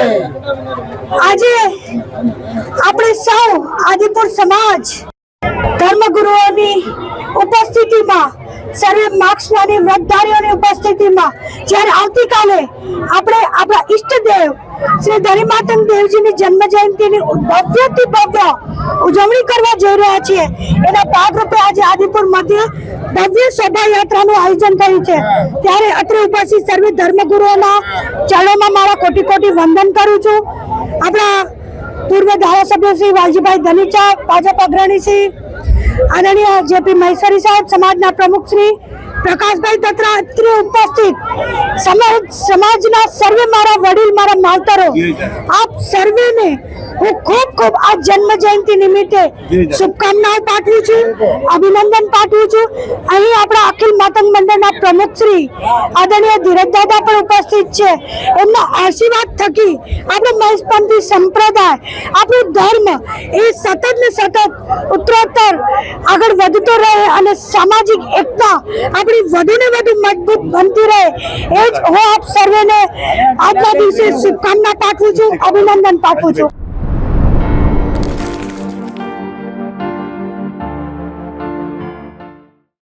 આજે આપણે સૌ આદિપુર સમાજ ધર્મગુરુઓની ઉપસ્થિતિમાં, સર્વે માર્ક્સવાદી વ્રતધારીઓની ઉપસ્થિતિમાં, જ્યારે આવતીકાલે આપણે આપણા ઈષ્ટદેવ શ્રી ધરીમાતંગ દેવજીની જન્મ જયંતિની ભવ્યથી ભવ્ય ઉજવણી કરવા જઈ રહ્યા છીએ. એના ભાગરૂપે આજે આદિપુર મધ્ય ભવ્ય શોભાયાત્રાનું આયોજન થયું છે. ત્યારે અત્રે ઉપસ્થિત સર્વે ધર્મગુરુઓના ચરણોમાં મારા કોટી કોટી વંદન કરું છું. આપણા પૂર્વ ધારાસભ્ય શ્રી વાલજીભાઈ ધનીચા, ભાજપ અગ્રણી શ્રી આદરણીય જેપી મહેશ્વરી સાહેબ, સમાજના પ્રમુખ શ્રી પ્રકાશભાઈ દત્રા અત્રે ઉપસ્થિત. સમાજ સમાજના સર્વે મારા વડીલ મારા માવતરો. આપ સર્વેને હું ખૂબ ખૂબ આ જન્મ જયંતિ નિમિત્તે શુભકામનાઓ પાઠવું છું અભિનંદન પાઠવું છું. અહીં આપણા અખિલ માતંગ મંડળના પ્રમુખ શ્રી આદરણીય ધીરજ દાદા પણ ઉપસ્થિત છે. એમના આશીર્વાદ થકી આપણો મહેશપંથી સંપ્રદાય આપણું ધર્મ એ સતત ને સતત ઉત્તરોત્તર આગળ વધતો રહે અને સામાજિક એકતા આપણી વધુ ને વધુ મજબૂત બનતી રહે. એ જ હું આપ સર્વેને આજના દિવસે શુભકામના પાઠવું છું, અભિનંદન પાઠવું છું.